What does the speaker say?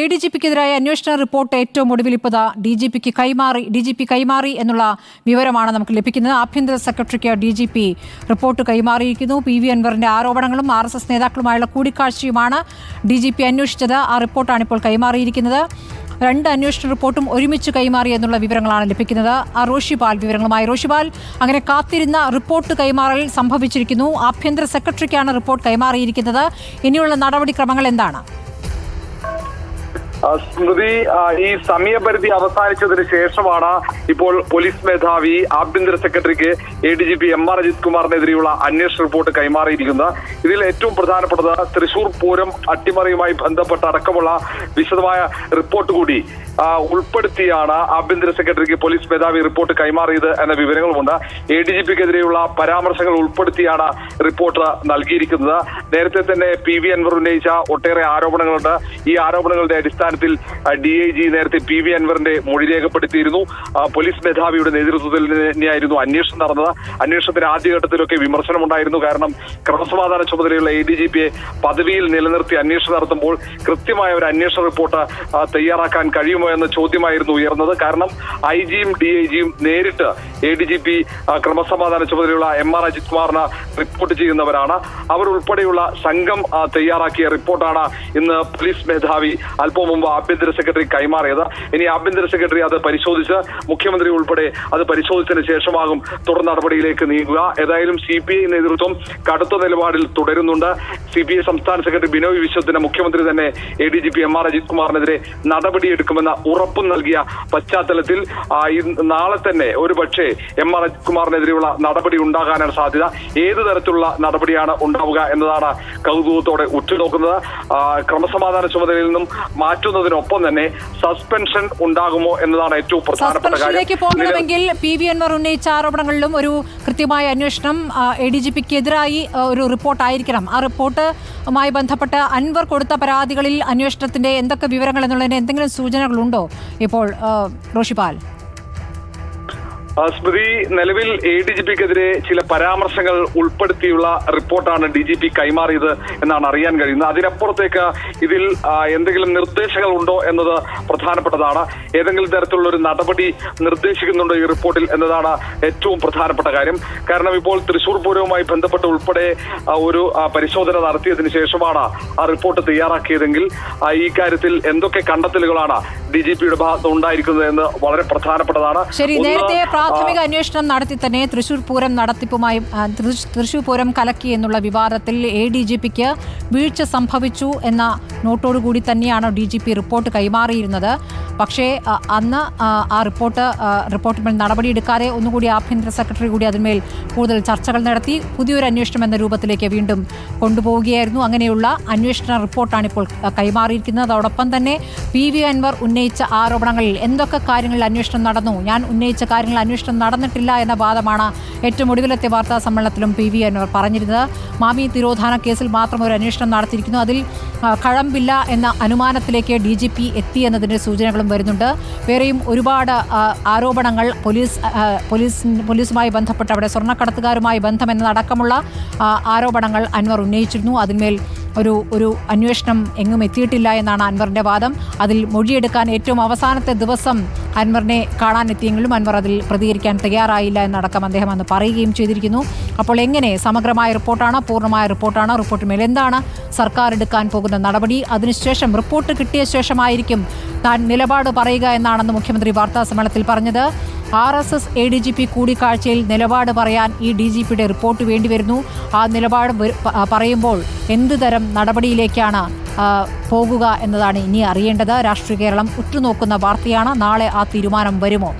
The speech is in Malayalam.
എ ഡി ജി പിക്കെതിരായ അന്വേഷണ റിപ്പോർട്ട് ഏറ്റവും ഒടുവിൽ ഇപ്പോൾ ഡി ജി പിക്ക് കൈമാറി ഡി ജി പി കൈമാറി എന്നുള്ള വിവരമാണ് നമുക്ക് ലഭിക്കുന്നത്. ആഭ്യന്തര സെക്രട്ടറിക്ക് ഡി ജി പി റിപ്പോർട്ട് കൈമാറിയിരിക്കുന്നു. പി വി അൻവറിന്റെ ആരോപണങ്ങളും ആർ എസ് എസ് നേതാക്കളുമായുള്ള കൂടിക്കാഴ്ചയുമാണ് ഡി ജി പി അന്വേഷിച്ചത്. ആ റിപ്പോർട്ടാണ് ഇപ്പോൾ കൈമാറിയിരിക്കുന്നത്. രണ്ട് അന്വേഷണ റിപ്പോർട്ടും ഒരുമിച്ച് കൈമാറി എന്നുള്ള വിവരങ്ങളാണ് ലഭിക്കുന്നത്. ആ റോഷിപാൽ വിവരങ്ങളുമായി. റോഷിപാൽ അങ്ങനെ കാത്തിരുന്ന റിപ്പോർട്ട് കൈമാറൽ സംഭവിച്ചിരിക്കുന്നു. ആഭ്യന്തര സെക്രട്ടറിക്കാണ് റിപ്പോർട്ട് കൈമാറിയിരിക്കുന്നത്. ഇനിയുള്ള നടപടിക്രമങ്ങൾ എന്താണ്? സ്മൃതി ഈ സമയപരിധി അവസാനിച്ചതിന് ശേഷമാണ് ഇപ്പോൾ പോലീസ് മേധാവി ആഭ്യന്തര സെക്രട്ടറിക്ക് A D G P M R Ajith കുമാറിനെതിരെയുള്ള അന്വേഷണ റിപ്പോർട്ട് കൈമാറിയിരിക്കുന്നത് ഇതിൽ ഏറ്റവും പ്രധാനപ്പെട്ടത് തൃശൂർ പൂരം അട്ടിമറിയുമായി ബന്ധപ്പെട്ട അടക്കമുള്ള വിശദമായ റിപ്പോർട്ട് കൂടി ഉൾപ്പെടുത്തിയാണ് ആഭ്യന്തര സെക്രട്ടറിക്ക് പോലീസ് മേധാവി റിപ്പോർട്ട് കൈമാറിയത് എന്ന വിവരങ്ങളുമുണ്ട്. എ ഡി ജി പിക്കെതിരെയുള്ള പരാമർശങ്ങൾ ഉൾപ്പെടുത്തിയാണ് റിപ്പോർട്ട് നൽകിയിരിക്കുന്നത്. നേരത്തെ തന്നെ പി വി അൻവർ ഉന്നയിച്ച ഒട്ടേറെ ആരോപണങ്ങളുണ്ട്. ഈ ആരോപണങ്ങളുടെ അടിസ്ഥാനത്തിൽ ഡി ഐ ജി നേരത്തെ പി വി അൻവറിന്റെ മൊഴി രേഖപ്പെടുത്തിയിരുന്നു. പോലീസ് മേധാവിയുടെ നേതൃത്വത്തിൽ തന്നെയായിരുന്നു അന്വേഷണം നടന്നത്. അന്വേഷണത്തിന്റെ ആദ്യഘട്ടത്തിലൊക്കെ വിമർശനമുണ്ടായിരുന്നു. കാരണം ക്രമസമാധാന ചുമതലയുള്ള എ ഡി ജി പിയെ പദവിയിൽ നിലനിർത്തി അന്വേഷണം നടത്തുമ്പോൾ കൃത്യമായ ഒരു അന്വേഷണ റിപ്പോർട്ട് തയ്യാറാക്കാൻ കഴിയുമോ എന്ന ചോദ്യമായിരുന്നു ഉയർന്നത്. കാരണം ഐ ജിയും ഡി ഐ ജിയും നേരിട്ട് എ ഡി ജി പി ക്രമസമാധാന ചുമതലയുള്ള എം ആർ അജിത് കുമാറിന് റിപ്പോർട്ട് ചെയ്യുന്നവരാണ്. അവർ ഉൾപ്പെടെയുള്ള സംഘം തയ്യാറാക്കിയ റിപ്പോർട്ടാണ് ഇന്ന് പോലീസ് മേധാവി അല്പം മുമ്പ് ആഭ്യന്തര സെക്രട്ടറി കൈമാറിയത്. ഇനി ആഭ്യന്തര സെക്രട്ടറി അത് പരിശോധിച്ച് മുഖ്യമന്ത്രി ഉൾപ്പെടെ അത് പരിശോധിച്ചതിന് ശേഷമാകും തുടർ നടപടിയിലേക്ക് നീങ്ങുക. ഏതായാലും സി പി ഐ നേതൃത്വം കടുത്ത നിലപാടിൽ തുടരുന്നുണ്ട്. സി പി ഐ സംസ്ഥാന സെക്രട്ടറി ബിനോയ് വിശ്വത്തിന് മുഖ്യമന്ത്രി തന്നെ A D G P M R Ajith കുമാറിനെതിരെ നടപടിയെടുക്കുമെന്ന ഉറപ്പും നൽകിയ പശ്ചാത്തലത്തിൽ നാളെ തന്നെ ഒരു പക്ഷേ എം ആർ അജിത് കുമാറിനെതിരെയുള്ള നടപടി ഉണ്ടാകാനാണ് സാധ്യത. ഏത് തരത്തിലുള്ള നടപടിയാണ് ഉണ്ടാവുക എന്നതാണ് കൗതുകത്തോടെ ഉറ്റുനോക്കുന്നത്. ക്രമസമാധാന ചുമതലയിൽ നിന്നും മാറ്റുന്നതിനൊപ്പം തന്നെ സസ്പെൻഷൻ ഉണ്ടാകുമോ എന്നതാണ് ഏറ്റവും പ്രധാനപ്പെട്ട കാര്യം. പോകണമെങ്കിൽ പി വി അൻവർ ഉന്നയിച്ച ആരോപണങ്ങളിലും ഒരു കൃത്യമായ അന്വേഷണം എ ഡി ജി പിക്കെതിരായി ഒരു റിപ്പോർട്ട് ആയിരിക്കണം ആ റിപ്പോർട്ടുമായി ബന്ധപ്പെട്ട് അൻവർ കൊടുത്ത പരാതികളിൽ അന്വേഷണത്തിന്റെ എന്തൊക്കെ വിവരങ്ങൾ എന്നുള്ളതിന് എന്തെങ്കിലും സൂചനകളുണ്ടോ ഇപ്പോൾ റോഷിപാൽ? സ്മൃതി നിലവിൽ എ ഡി ജി പിക്കെതിരെ ചില പരാമർശങ്ങൾ ഉൾപ്പെടുത്തിയുള്ള റിപ്പോർട്ടാണ് ഡി ജി പി കൈമാറിയത് എന്നാണ് അറിയാൻ കഴിയുന്നത്. അതിനപ്പുറത്തേക്ക് ഇതിൽ എന്തെങ്കിലും നിർദ്ദേശങ്ങൾ ഉണ്ടോ എന്നത് പ്രധാനപ്പെട്ടതാണ്. ഏതെങ്കിലും തരത്തിലുള്ള ഒരു നടപടി നിർദ്ദേശിക്കുന്നുണ്ടോ ഈ റിപ്പോർട്ടിൽ എന്നതാണ് ഏറ്റവും പ്രധാനപ്പെട്ട കാര്യം. കാരണം ഇപ്പോൾ തൃശൂർ പൂരവുമായി ബന്ധപ്പെട്ട് ഉൾപ്പെടെ ഒരു പരിശോധന നടത്തിയതിനു ശേഷമാണ് ആ റിപ്പോർട്ട് തയ്യാറാക്കിയതെങ്കിൽ ഈ കാര്യത്തിൽ എന്തൊക്കെ കണ്ടെത്തലുകളാണ് ഡി ജി പിയുടെ ഭാഗത്ത് ഉണ്ടായിരിക്കുന്നത് എന്ന് വളരെ പ്രധാനപ്പെട്ടതാണ്. ശരി നേരത്തെ പ്രാഥമിക അന്വേഷണം നടത്തി തന്നെ തൃശൂർ പൂരം നടത്തിപ്പുമായി തൃശൂർ പൂരം കലക്കി എന്നുള്ള വിവാദത്തിൽ എ ഡി ജി പിക്ക് വീഴ്ച സംഭവിച്ചു എന്ന നോട്ടോടുകൂടി തന്നെയാണ് ഡി ജി പി റിപ്പോർട്ട് കൈമാറിയിരുന്നത്. പക്ഷേ അന്ന് ആ, റിപ്പോർട്ട് റിപ്പോർട്ടിന്മേൽ നടപടിയെടുക്കാതെ ഒന്നുകൂടി ആഭ്യന്തര സെക്രട്ടറി കൂടി അതിന്മേൽ കൂടുതൽ ചർച്ചകൾ നടത്തി പുതിയൊരു അന്വേഷണം എന്ന രൂപത്തിലേക്ക് വീണ്ടും കൊണ്ടുപോവുകയായിരുന്നു. അങ്ങനെയുള്ള അന്വേഷണ റിപ്പോർട്ടാണ് ഇപ്പോൾ കൈമാറിയിരിക്കുന്നത്. അതോടൊപ്പം തന്നെ പി വി അൻവർ ഉന്നയിച്ച ആരോപണങ്ങളിൽ എന്തൊക്കെ കാര്യങ്ങളിൽ അന്വേഷണം നടന്നു? ഞാൻ ഉന്നയിച്ച കാര്യങ്ങളിൽ അന്വേഷണം നടന്നിട്ടില്ല എന്ന വാദമാണ് ഏറ്റവും ഒടുവിലത്തെ വാർത്താ സമ്മേളനത്തിലും പി വി അൻവർ പറഞ്ഞിരുന്നത്. മാമി തിരോധാന കേസിൽ മാത്രം ഒരു അന്വേഷണം നടത്തിയിരിക്കുന്നു. അതിൽ കഴമ്പില്ല എന്ന അനുമാനത്തിലേക്ക് ഡി ജി പി എത്തി എന്നതിന്റെ സൂചനകളും വരുന്നുണ്ട്. വേറെയും ഒരുപാട് ആരോപണങ്ങൾ പോലീസ് പോലീസ് പോലീസുമായി ബന്ധപ്പെട്ട് അവിടെ സ്വർണക്കടത്തുകാരുമായി ബന്ധമെന്നതടക്കമുള്ള ആരോപണങ്ങൾ അൻവർ ഉന്നയിച്ചിരുന്നു. അതിന്മേൽ ഒരു ഒരു അന്വേഷണം എങ്ങും എത്തിയിട്ടില്ല എന്നാണ് അൻവറിന്റെ വാദം. അതിൽ മൊഴിയെടുക്കാൻ ഏറ്റവും അവസാനത്തെ ദിവസം അൻവറിനെ കാണാനെത്തിയെങ്കിലും അൻവർ അതിൽ പ്രതികരിക്കാൻ തയ്യാറായില്ല എന്നടക്കം അദ്ദേഹം അന്ന് പറയുകയും ചെയ്തിരിക്കുന്നു. അപ്പോൾ എങ്ങനെ? സമഗ്രമായ റിപ്പോർട്ടാണ്? പൂർണമായ റിപ്പോർട്ടാണ്? റിപ്പോർട്ടിന്മേൽ എന്താണ്? സർക്കാർ എടുക്കാൻ പോകുന്ന നടപടി? അതിനുശേഷം റിപ്പോർട്ട് കിട്ടിയ ശേഷമായിരിക്കും താൻ നിലപാട് പറയുക എന്നാണെന്ന് മുഖ്യമന്ത്രി വാർത്താ സമ്മേളനത്തിൽ പറഞ്ഞത്. R S S A D G P കൂടിക്കാഴ്ചയിൽ നിലപാട് പറയാൻ ഈ ഡി ജി പിയുടെ റിപ്പോർട്ട് വേണ്ടിവരുന്നു. ആ നിലപാട് പറയുമ്പോൾ എന്ത് തരം നടപടിയിലേക്കാണ് പോകുക എന്നതാണ് ഇനി അറിയേണ്ടത്. രാഷ്ട്രീയ കേരളം ഉറ്റുനോക്കുന്ന വാർത്തയാണ്. നാളെ ആ തീരുമാനം വരുമോ?